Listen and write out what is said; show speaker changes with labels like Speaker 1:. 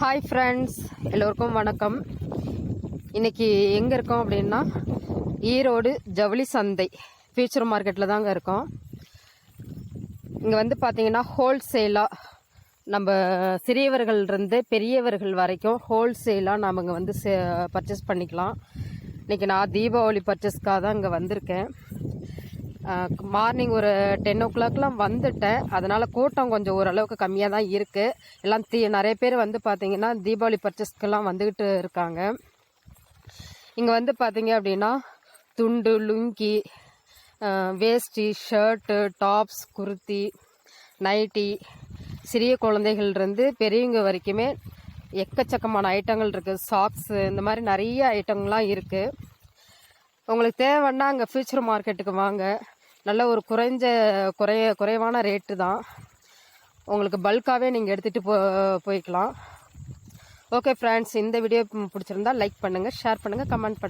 Speaker 1: Hi friends எல்லோருக்கும் வணக்கம். இன்னைக்கு எங்கே இருக்கோம் அப்படின்னா ஈரோடு ஜவுளி சந்தை. ஃபியூச்சர் மார்க்கெட்டில் தாங்க இருக்கோம். இங்கே வந்து பார்த்திங்கன்னா ஹோல்சேலாக நம்ம சிறியவர்கள் இருந்து பெரியவர்கள் வரைக்கும் ஹோல்சேலாக நாம் இங்கே வந்து பர்ச்சேஸ் பண்ணிக்கலாம். இன்றைக்கி நான் தீபாவளி பர்ச்சேஸ்க்காக தான் இங்கே வந்திருக்கேன். மார்னிங் ஒரு டென் ஓ கிளாக்லாம் வந்துட்டேன். அதனால் கூட்டம் கொஞ்சம் ஓரளவுக்கு கம்மியாக தான் இருக்குது எல்லாம் தீ நிறைய பேர் வந்து பார்த்தீங்கன்னா தீபாவளி பர்ச்சேஸ்க்கெல்லாம் வந்துக்கிட்டு இருக்காங்க. இங்கே வந்து பார்த்தீங்க அப்படின்னா துண்டு lungi veshti shirt tops kurti nighty சிறிய குழந்தைகள்லேருந்து பெரியவங்க வரைக்குமே எக்கச்சக்கமான ஐட்டங்கள் இருக்குது சாக்ஸு இந்த மாதிரி நிறைய ஐட்டங்கள்லாம் இருக்குது உங்களுக்கு தேவைன்னா அங்கே ஃபியூச்சர் மார்க்கெட்டுக்கு வாங்க. நல்ல ஒரு குறைஞ்ச குறைய குறைவான ரேட்டு தான். உங்களுக்கு பல்காகவே நீங்கள் எடுத்துகிட்டு போ போய்க்கலாம். ஓகே ஃப்ரெண்ட்ஸ் இந்த வீடியோ பிடிச்சிருந்தா லைக் பண்ணுங்கள் ஷேர் பண்ணுங்கள் கமெண்ட் பண்ணுங்கள்